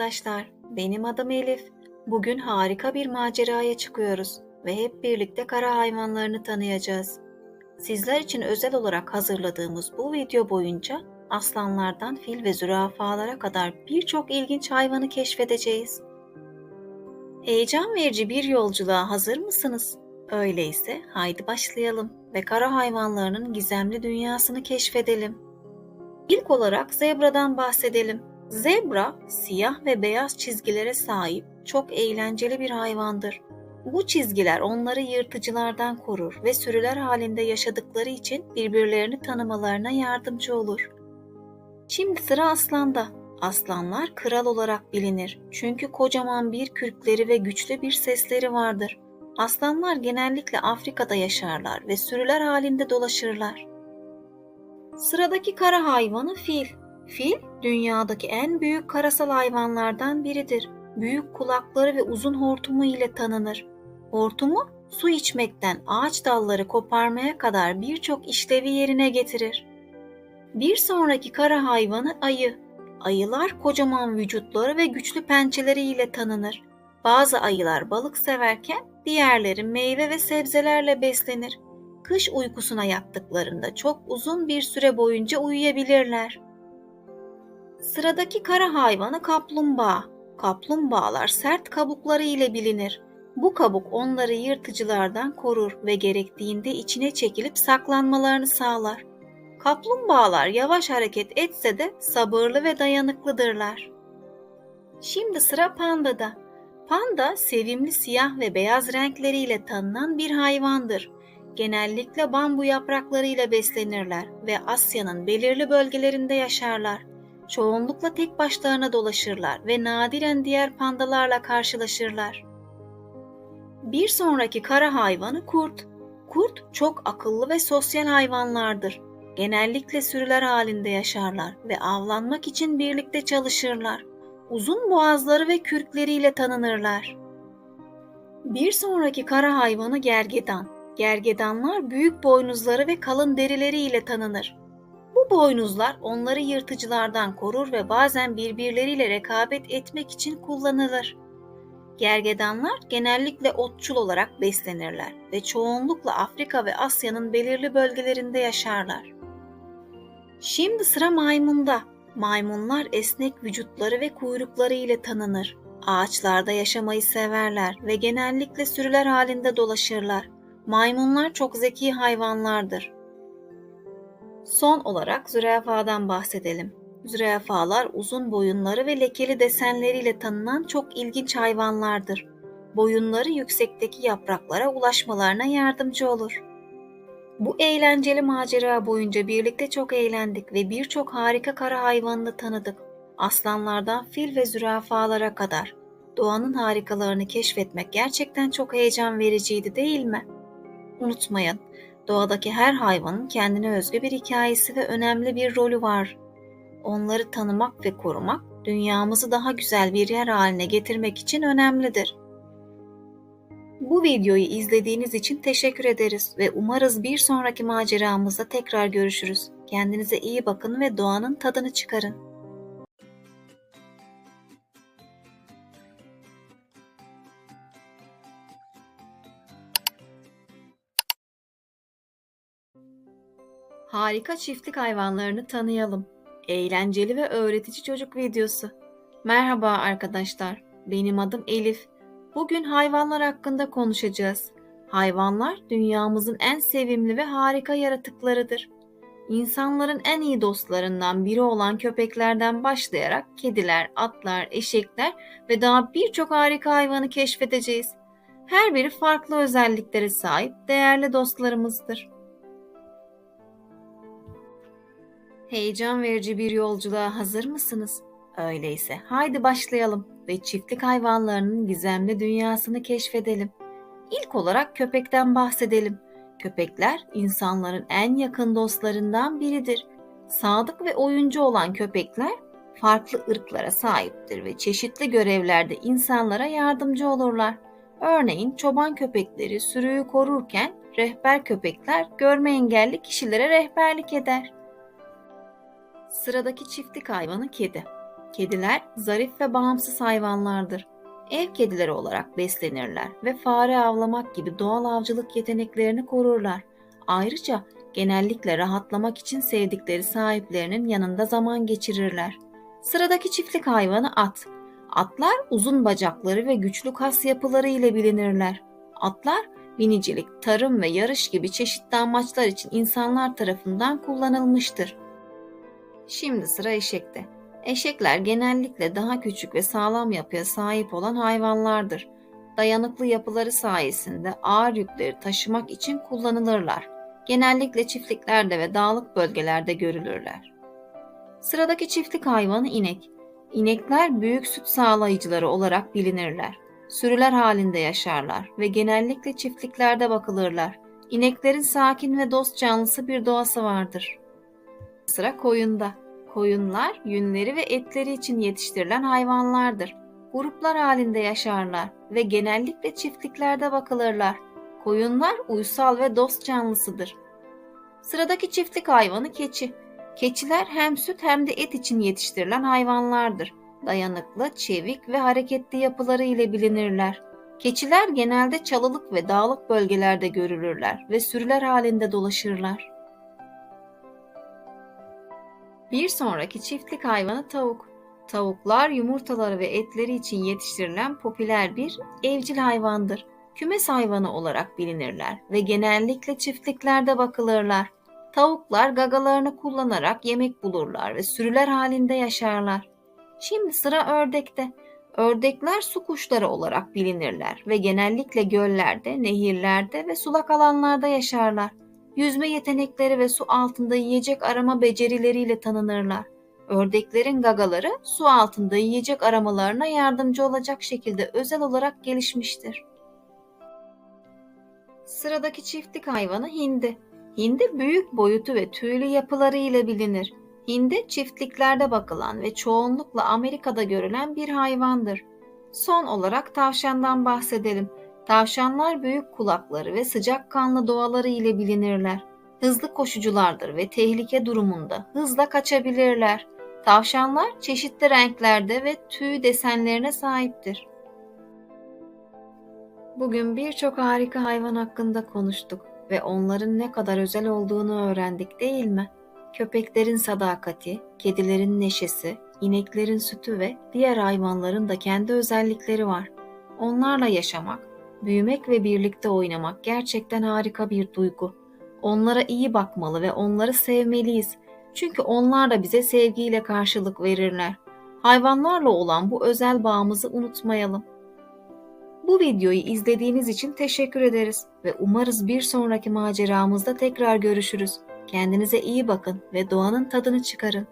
arkadaşlar. Benim adım Elif. Bugün harika bir maceraya çıkıyoruz ve hep birlikte kara hayvanlarını tanıyacağız. Sizler için özel olarak hazırladığımız bu video boyunca aslanlardan fil ve zürafalara kadar birçok ilginç hayvanı keşfedeceğiz. Heyecan verici bir yolculuğa hazır mısınız? Öyleyse haydi başlayalım ve kara hayvanlarının gizemli dünyasını keşfedelim. İlk olarak zebradan bahsedelim. Zebra siyah ve beyaz çizgilere sahip çok eğlenceli bir hayvandır. Bu çizgiler onları yırtıcılardan korur ve sürüler halinde yaşadıkları için birbirlerini tanımalarına yardımcı olur. Şimdi sıra aslanda. Aslanlar kral olarak bilinir. Çünkü kocaman bir kürkleri ve güçlü bir sesleri vardır. Aslanlar genellikle Afrika'da yaşarlar ve sürüler halinde dolaşırlar. Sıradaki kara hayvanı fil. Fil, dünyadaki en büyük karasal hayvanlardan biridir. Büyük kulakları ve uzun hortumu ile tanınır. Hortumu, su içmekten ağaç dalları koparmaya kadar birçok işlevi yerine getirir. Bir sonraki kara hayvanı ayı. Ayılar kocaman vücutları ve güçlü pençeleri ile tanınır. Bazı ayılar balık severken diğerleri meyve ve sebzelerle beslenir. Kış uykusuna yattıklarında çok uzun bir süre boyunca uyuyabilirler. Sıradaki kara hayvanı kaplumbağa. Kaplumbağalar sert kabukları ile bilinir. Bu kabuk onları yırtıcılardan korur ve gerektiğinde içine çekilip saklanmalarını sağlar. Kaplumbağalar yavaş hareket etse de sabırlı ve dayanıklıdırlar. Şimdi sıra pandada. Panda sevimli siyah ve beyaz renkleriyle tanınan bir hayvandır. Genellikle bambu yapraklarıyla beslenirler ve Asya'nın belirli bölgelerinde yaşarlar. Çoğunlukla tek başlarına dolaşırlar ve nadiren diğer pandalarla karşılaşırlar. Bir sonraki kara hayvanı kurt. Kurt çok akıllı ve sosyal hayvanlardır. Genellikle sürüler halinde yaşarlar ve avlanmak için birlikte çalışırlar. Uzun boğazları ve kürkleriyle tanınırlar. Bir sonraki kara hayvanı gergedan. Gergedanlar büyük boynuzları ve kalın derileriyle tanınır. Bu boynuzlar onları yırtıcılardan korur ve bazen birbirleriyle rekabet etmek için kullanılır. Gergedanlar genellikle otçul olarak beslenirler ve çoğunlukla Afrika ve Asya'nın belirli bölgelerinde yaşarlar. Şimdi sıra maymunda. Maymunlar esnek vücutları ve kuyrukları ile tanınır. Ağaçlarda yaşamayı severler ve genellikle sürüler halinde dolaşırlar. Maymunlar çok zeki hayvanlardır. Son olarak zürafadan bahsedelim. Zürafalar uzun boyunları ve lekeli desenleriyle tanınan çok ilginç hayvanlardır. Boyunları yüksekteki yapraklara ulaşmalarına yardımcı olur. Bu eğlenceli macera boyunca birlikte çok eğlendik ve birçok harika kara hayvanını tanıdık. Aslanlardan fil ve zürafalara kadar. Doğanın harikalarını keşfetmek gerçekten çok heyecan vericiydi değil mi? Unutmayın, doğadaki her hayvanın kendine özgü bir hikayesi ve önemli bir rolü var. Onları tanımak ve korumak dünyamızı daha güzel bir yer haline getirmek için önemlidir. Bu videoyu izlediğiniz için teşekkür ederiz ve umarız bir sonraki maceramızda tekrar görüşürüz. Kendinize iyi bakın ve doğanın tadını çıkarın. Harika çiftlik hayvanlarını tanıyalım. Eğlenceli ve öğretici çocuk videosu. Merhaba arkadaşlar. Benim adım Elif. Bugün hayvanlar hakkında konuşacağız. Hayvanlar dünyamızın en sevimli ve harika yaratıklarıdır. İnsanların en iyi dostlarından biri olan köpeklerden başlayarak kediler, atlar, eşekler ve daha birçok harika hayvanı keşfedeceğiz. Her biri farklı özelliklere sahip değerli dostlarımızdır. Heyecan verici bir yolculuğa hazır mısınız? Öyleyse haydi başlayalım ve çiftlik hayvanlarının gizemli dünyasını keşfedelim. İlk olarak köpekten bahsedelim. Köpekler insanların en yakın dostlarından biridir. Sadık ve oyuncu olan köpekler farklı ırklara sahiptir ve çeşitli görevlerde insanlara yardımcı olurlar. Örneğin çoban köpekleri sürüyü korurken rehber köpekler görme engelli kişilere rehberlik eder. Sıradaki çiftlik hayvanı kedi. Kediler zarif ve bağımsız hayvanlardır. Ev kedileri olarak beslenirler ve fare avlamak gibi doğal avcılık yeteneklerini korurlar. Ayrıca genellikle rahatlamak için sevdikleri sahiplerinin yanında zaman geçirirler. Sıradaki çiftlik hayvanı at. Atlar uzun bacakları ve güçlü kas yapıları ile bilinirler. Atlar binicilik, tarım ve yarış gibi çeşitli amaçlar için insanlar tarafından kullanılmıştır. Şimdi sıra eşekte. Eşekler genellikle daha küçük ve sağlam yapıya sahip olan hayvanlardır. Dayanıklı yapıları sayesinde ağır yükleri taşımak için kullanılırlar. Genellikle çiftliklerde ve dağlık bölgelerde görülürler. Sıradaki çiftlik hayvanı inek. İnekler büyük süt sağlayıcıları olarak bilinirler. Sürüler halinde yaşarlar ve genellikle çiftliklerde bakılırlar. İneklerin sakin ve dost canlısı bir doğası vardır. Sıra koyunda. Koyunlar yünleri ve etleri için yetiştirilen hayvanlardır. Gruplar halinde yaşarlar ve genellikle çiftliklerde bakılırlar. Koyunlar uysal ve dost canlısıdır. Sıradaki çiftlik hayvanı keçi. Keçiler hem süt hem de et için yetiştirilen hayvanlardır. Dayanıklı, çevik ve hareketli yapıları ile bilinirler. Keçiler genelde çalılık ve dağlık bölgelerde görülürler ve sürüler halinde dolaşırlar. Bir sonraki çiftlik hayvanı tavuk. Tavuklar yumurtaları ve etleri için yetiştirilen popüler bir evcil hayvandır. Kümes hayvanı olarak bilinirler ve genellikle çiftliklerde bakılırlar. Tavuklar gagalarını kullanarak yemek bulurlar ve sürüler halinde yaşarlar. Şimdi sıra ördekte. Ördekler su kuşları olarak bilinirler ve genellikle göllerde, nehirlerde ve sulak alanlarda yaşarlar. Yüzme yetenekleri ve su altında yiyecek arama becerileriyle tanınırlar. Ördeklerin gagaları su altında yiyecek aramalarına yardımcı olacak şekilde özel olarak gelişmiştir. Sıradaki çiftlik hayvanı hindi. Hindi büyük boyutu ve tüylü yapıları ile bilinir. Hindi çiftliklerde bakılan ve çoğunlukla Amerika'da görülen bir hayvandır. Son olarak tavşandan bahsedelim. Tavşanlar büyük kulakları ve sıcakkanlı doğaları ile bilinirler. Hızlı koşuculardır ve tehlike durumunda hızla kaçabilirler. Tavşanlar çeşitli renklerde ve tüy desenlerine sahiptir. Bugün birçok harika hayvan hakkında konuştuk ve onların ne kadar özel olduğunu öğrendik değil mi? Köpeklerin sadakati, kedilerin neşesi, ineklerin sütü ve diğer hayvanların da kendi özellikleri var. Onlarla yaşamak, büyümek ve birlikte oynamak gerçekten harika bir duygu. Onlara iyi bakmalı ve onları sevmeliyiz. Çünkü onlar da bize sevgiyle karşılık verirler. Hayvanlarla olan bu özel bağımızı unutmayalım. Bu videoyu izlediğiniz için teşekkür ederiz ve umarız bir sonraki maceramızda tekrar görüşürüz. Kendinize iyi bakın ve doğanın tadını çıkarın.